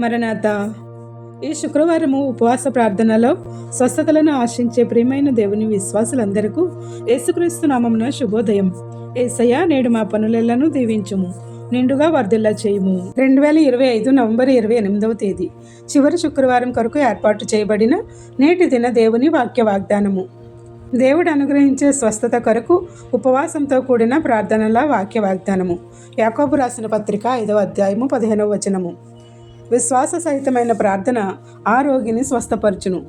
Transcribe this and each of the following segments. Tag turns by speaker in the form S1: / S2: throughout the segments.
S1: మరణాత. ఈ శుక్రవారము ఉపవాస ప్రార్థనలో స్వస్థతలను ఆశించే ప్రియమైన దేవుని విశ్వాసులందరకు యేసుక్రీస్తు నామమున శుభోదయం. ఏసయ్య నేడు మా పనులెల్లను దీవించుము నిండుగా వర్ధిల్లా చేయము. రెండు వేల ఇరవై ఐదు నవంబర్ ఇరవై ఎనిమిదవ తేదీ. చివరి శుక్రవారం కొరకు ఏర్పాటు చేయబడిన నేటి దిన దేవుని వాక్య వాగ్దానము. దేవుడు అనుగ్రహించే స్వస్థత కొరకు ఉపవాసంతో కూడిన ప్రార్థనల వాక్య వాగ్దానము. యాకోబు రాసిన పత్రిక ఐదవ అధ్యాయము పదిహేనవ వచనము. విశ్వాస సహితమైన ప్రార్థన ఆ రోగిని స్వస్థపరచును.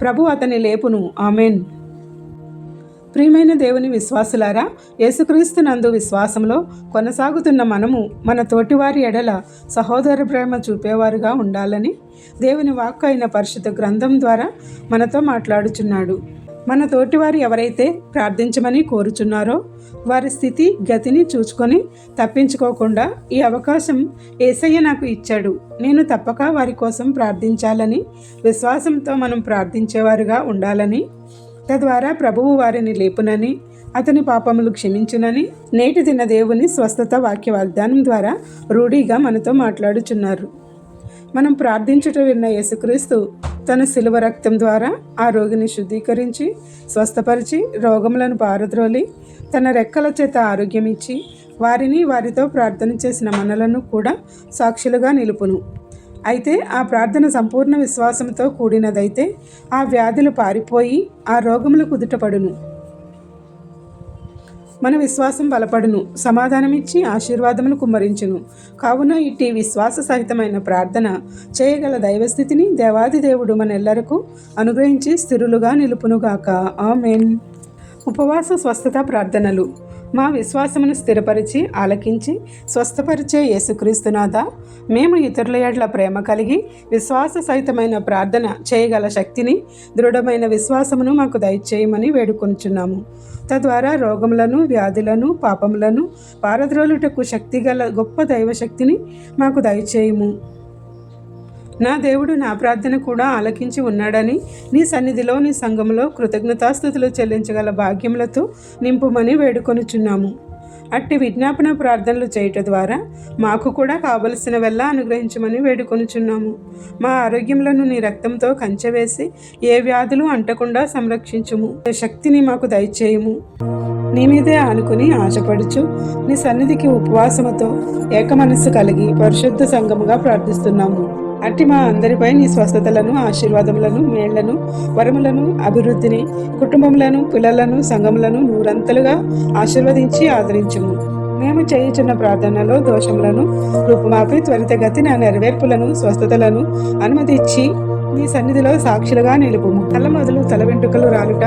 S1: ప్రభు అతని లేపును. ఆమెన్. ప్రియమైన దేవుని విశ్వాసులారా యేసుక్రీస్తు నందు విశ్వాసంలో కొనసాగుతున్న మనము మన తోటివారి ఎడల సహోదర ప్రేమ చూపేవారుగా ఉండాలని దేవుని వాక్కు అయిన పరిశుద్ధ గ్రంథం ద్వారా మనతో మాట్లాడుచున్నాడు. మన తోటివారు ఎవరైతే ప్రార్థించమని కోరుచున్నారో వారి స్థితి గతిని చూసుకొని తప్పించుకోకుండా ఈ అవకాశం ఏసయ్య నాకు ఇచ్చాడు. నేను తప్పక వారి కోసం ప్రార్థించాలని విశ్వాసంతో మనం ప్రార్థించేవారుగా ఉండాలని తద్వారా ప్రభువు వారిని లేపునని అతని పాపములు క్షమించునని నేటి దిన దేవుని స్వస్థత వాక్య వాగ్దానం ద్వారా రూఢీగా మనతో మాట్లాడుచున్నారు. మనం ప్రార్థించుట విన్న యేసుక్రీస్తు తన శిలువ రక్తం ద్వారా ఆ రోగిని శుద్ధీకరించి స్వస్థపరిచి రోగములను పారద్రోలి తన రెక్కల చేత ఆరోగ్యం ఇచ్చి వారిని వారితో ప్రార్థన చేసిన మనలను కూడా సాక్షులుగా నిలుపును. అయితే ఆ ప్రార్థన సంపూర్ణ విశ్వాసంతో కూడినదైతే ఆ వ్యాధులు పారిపోయి ఆ రోగములు కుదుటపడును. మన విశ్వాసం బలపడును సమాధానమిచ్చి ఆశీర్వాదములు కుమ్మరించును. కావున ఇట్టి విశ్వాస సహితమైన ప్రార్థన చేయగల దైవస్థితిని దేవాది దేవుడు మనెల్లరకు అనుగ్రహించి స్థిరులుగా నిలుపునుగాక. ఆమెన్. ఉపవాస స్వస్థత ప్రార్థనలు. మా విశ్వాసమును స్థిరపరిచి ఆలకించి స్వస్థపరిచే యేసుక్రీస్తునాథ మేము ఇతరుల ఏడ్ల ప్రేమ కలిగి విశ్వాస సహితమైన ప్రార్థన చేయగల శక్తిని దృఢమైన విశ్వాసమును మాకు దయచేయమని వేడుకొనుచున్నాము తద్వారా రోగములను వ్యాధులను పాపములను పారద్రోలుటకు శక్తిగల గొప్ప దైవశక్తిని మాకు దయచేయము. నా దేవుడు నా ప్రార్థన కూడా ఆలకించి ఉన్నాడని నీ సన్నిధిలో నీ సంఘంలో కృతజ్ఞతాస్థుతులు చెల్లించగల భాగ్యములతో నింపుమని వేడుకొనుచున్నాము. అట్టి విజ్ఞాపన ప్రార్థనలు చేయట ద్వారా మాకు కూడా కావలసిన అనుగ్రహించమని వేడుకొనుచున్నాము. మా ఆరోగ్యములను నీ రక్తంతో కంచెవేసి ఏ వ్యాధులు అంటకుండా సంరక్షించుము. శక్తిని మాకు దయచేయము. నీ మీదే ఆనుకుని ఆశపడుచు నీ సన్నిధికి ఉపవాసముతో ఏకమనస్సు కలిగి పరిశుద్ధ సంఘముగా ప్రార్థిస్తున్నాము. అట్టి మా అందరిపై నీ స్వస్థతలను ఆశీర్వాదములను మేళ్ళను వరములను అభివృద్ధిని కుటుంబములను పిల్లలను సంఘములను నూరంతలుగా ఆశీర్వదించి ఆదరించుము. మేము చేయుచున్న ప్రార్థనలో దోషములను రూపుమాపి త్వరితగతిన నెరవేర్పులను స్వస్థతలను అనుమతించి నీ సన్నిధిలో సాక్షులుగా నిలుపుము. తల మొదలు తల వెంట్రుకలు రాలుట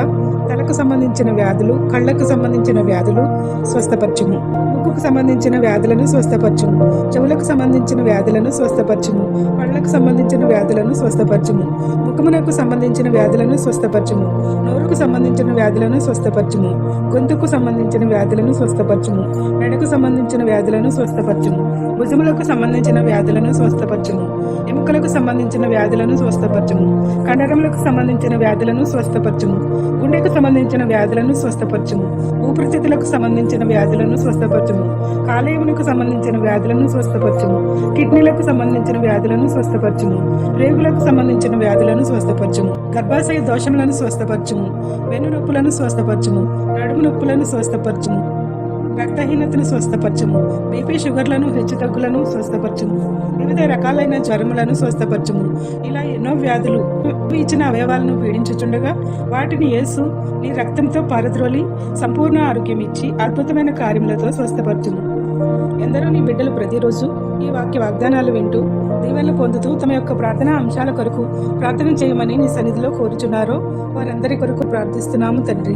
S1: తలకు సంబంధించిన వ్యాధులు కళ్ళకు సంబంధించిన వ్యాధులు స్వస్థపరచుము ముక్కుకు సంబంధించిన వ్యాధులను స్వస్థపరచుము చెవులకు సంబంధించిన వ్యాధులను స్వస్థపరచుము పళ్ళకు సంబంధించిన వ్యాధులను స్వస్థపరచుము ముఖమునకు సంబంధించిన వ్యాధులను స్వస్థపరచుము నోరుకు సంబంధించిన వ్యాధులను స్వస్థపరచుము గొంతుకు సంబంధించిన వ్యాధులను స్వస్థపరచుము మెడకు సంబంధించిన వ్యాధులను స్వస్థపరచుము భుజములకు సంబంధించిన వ్యాధులను స్వస్థపరచుము ఎముకలకు సంబంధించిన వ్యాధులను స్వస్థపరచుము కండరములకు సంబంధించిన వ్యాధులను స్వస్థపరచుము గుండెకు సంబంధించిన సంబంధించిన వ్యాధులను స్వస్థపరచుము. ఊపిరితిత్తులకు సంబంధించిన వ్యాధులను స్వస్థపరచుము. కాలేయమునకు సంబంధించిన వ్యాధులను స్వస్థపరచుము. కిడ్నీలకు సంబంధించిన వ్యాధులను స్వస్థపరచుము. రేగులకు సంబంధించిన వ్యాధులను స్వస్థపరచుము. గర్భాశయ దోషములను స్వస్థపరచుము. వెన్ను నొప్పులను స్వస్థపరచుము. నడుము నొప్పులను స్వస్థపరచుము. రక్తహీనతను స్వస్థపరచుము. బీపీ షుగర్లను హెచ్చుతగ్గులను స్వస్థపరచుము. వివిధ రకాలైన జ్వరములను స్వస్థపరచుము. ఇలా ఎన్నో వ్యాధులు ఇచ్చిన అవయవాలను పీడించుచుండగా వాటిని యేసు నీ రక్తంతో పారద్రోలి సంపూర్ణ ఆరోగ్యం ఇచ్చి అద్భుతమైన కార్యములతో స్వస్థపరచుము. ఎందరో నీ బిడ్డలు ప్రతిరోజు ఈ వాక్య వాగ్దానాలు వింటూ దీవెనలు పొందుతూ తమ యొక్క ప్రార్థనా అంశాల కొరకు ప్రార్థన చేయమని నీ సన్నిధిలో కోరుచున్నారో వారందరి కొరకు ప్రార్థిస్తున్నాము తండ్రి.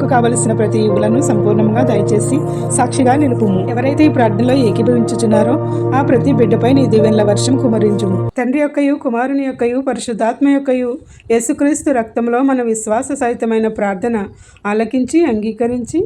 S1: మా మాకు కావలసిన ప్రతి ఈవులను సంపూర్ణంగా దయచేసి సాక్షిగా నిలుపుము. ఎవరైతే ఈ ప్రార్థనలో ఏకీభవించుచున్నారో ఆ ప్రతి బిడ్డపై నీ దీవెనల వర్షం కుమరించుము. తండ్రి యొక్కయు కుమారుని యొక్కయు పరిశుద్ధాత్మ యొక్కయు యేసుక్రీస్తు రక్తంలో మన విశ్వాస సహితమైన ప్రార్థన ఆలకించి అంగీకరించి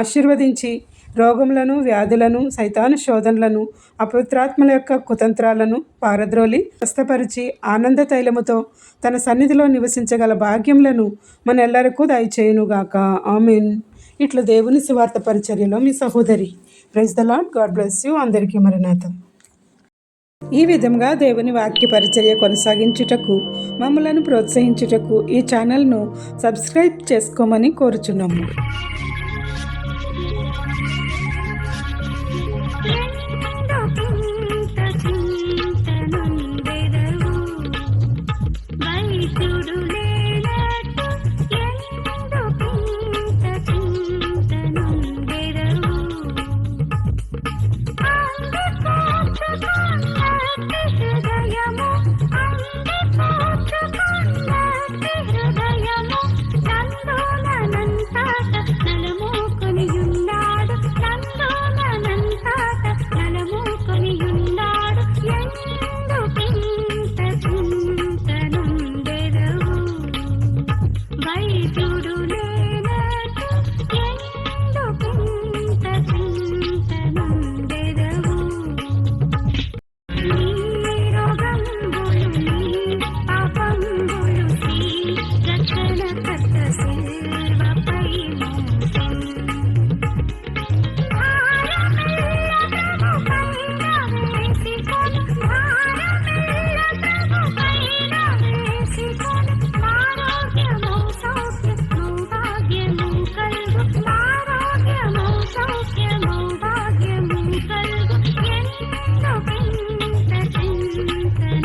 S1: ఆశీర్వదించి రోగములను వ్యాధులను సైతాను శోధనలను అపవిత్రాత్మల యొక్క కుతంత్రాలను పారద్రోలి స్వస్థపరిచి ఆనంద తైలముతో తన సన్నిధిలో నివసించగల భాగ్యములను మనెల్లరకు దయచేయునుగాక. ఆమెన్. ఇట్లా దేవుని సువార్త పరిచర్యలో మీ సహోదరి. Praise the Lord God bless you అందరికీ మరణాథం ఈ విధంగా దేవుని వాక్య పరిచర్య కొనసాగించుటకు మమ్మలను ప్రోత్సహించుటకు ఈ ఛానల్ను సబ్స్క్రైబ్ చేసుకోమని కోరుచున్నాము. Música ಸಂತನ